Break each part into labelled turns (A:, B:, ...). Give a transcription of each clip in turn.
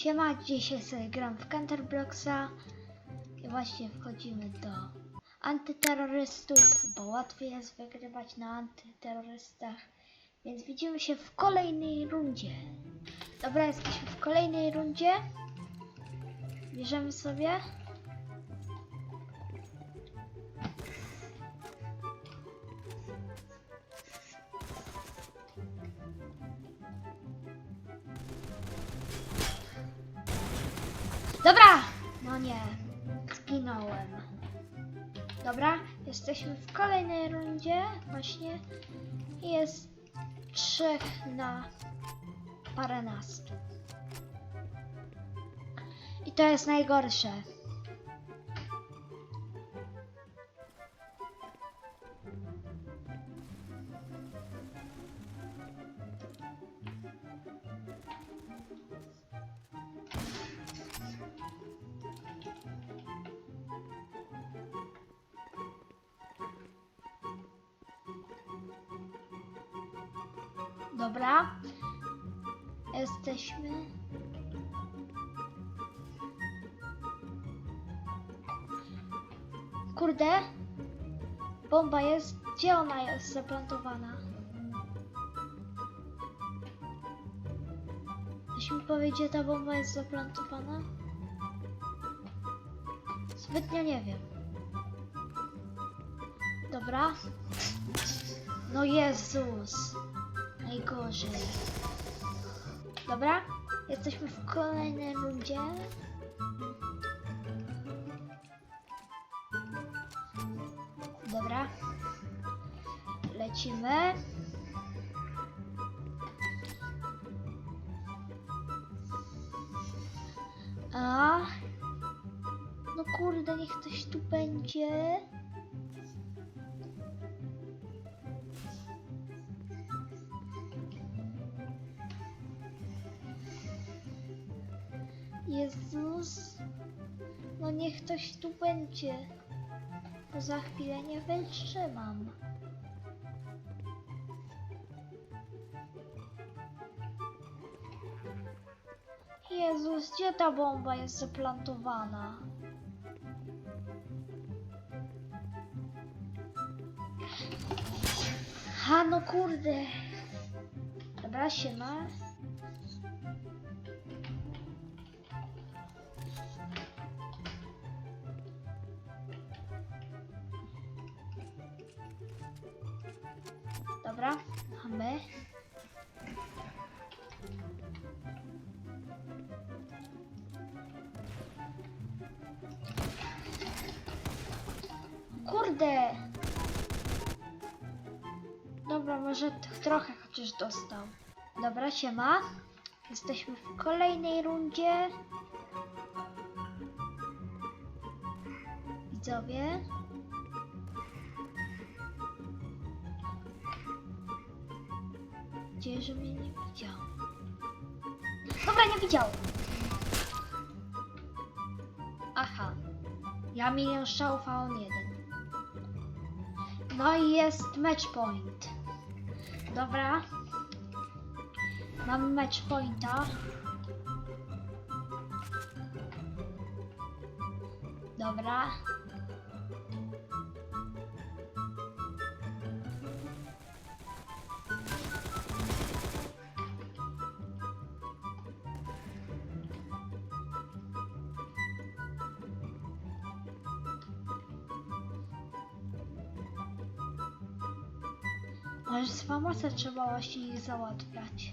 A: Siema, dzisiaj sobie gram w Counterblocksa i właśnie wchodzimy do antyterrorystów, bo łatwiej jest wygrywać na antyterrorystach. Więc widzimy się w kolejnej rundzie. Dobra, jesteśmy w kolejnej rundzie. Bierzemy sobie. Nie, zginąłem. Dobra, jesteśmy w kolejnej rundzie właśnie. Jest trzech na paręnastu. I to jest najgorsze. Dobra. Jesteśmy. Kurde. Bomba jest. Gdzie ona jest zaplantowana? Ktoś mi powie, gdzie ta bomba jest zaplantowana? Zbytnio nie wiem. Dobra. No Jezus. Najgorzej. Dobra, jesteśmy w kolejnej rundzie. Dobra. Lecimy. A. No kurde, niech ktoś tu będzie. Jezus. No niech ktoś tu będzie. Bo za chwilę nie wytrzymam. Jezus, gdzie ta bomba jest zaplantowana? Ha, no kurde. Dobra, siema. Dobra, mamy. Kurde! Dobra, może trochę chociaż dostał. Dobra, siema. Jesteśmy w kolejnej rundzie. Widzowie. Gdzie, że mnie nie widział? Dobra, nie widział. Aha. Ja milion strzałów, a on jeden. No i jest match point. Dobra. Mamy match pointa. Dobra. Może z famosa trzeba właśnie ich załatwiać.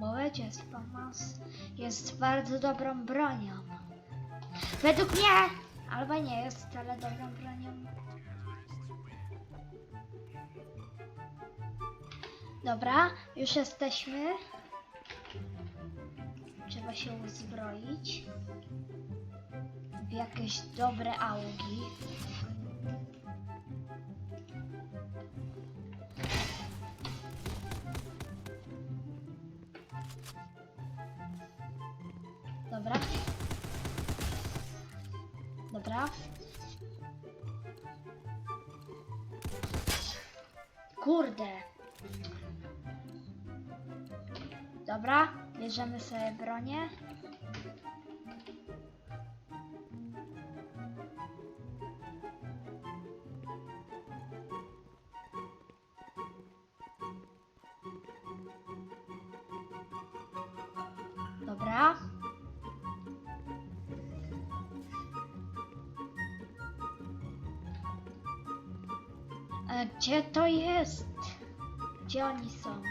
A: Bo wiecie, Spamas jest bardzo dobrą bronią. Według mnie! Albo nie jest wcale dobrą bronią. Dobra, już jesteśmy. Się uzbroić w jakieś dobre augi. Dobra. Dobra. Kurde. Dobra, bierzemy sobie bronię. Dobra. Gdzie to jest? Gdzie oni są?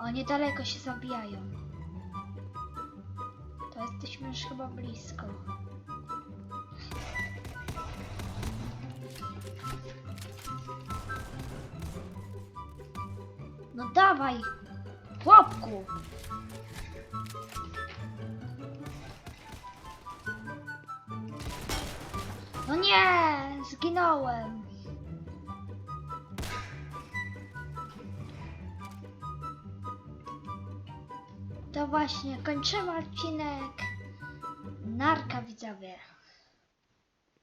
A: O, niedaleko się zabijają. To jesteśmy już chyba blisko. No dawaj, chłopku! No nie, zginąłem. To właśnie, kończymy odcinek. Narka widzowie.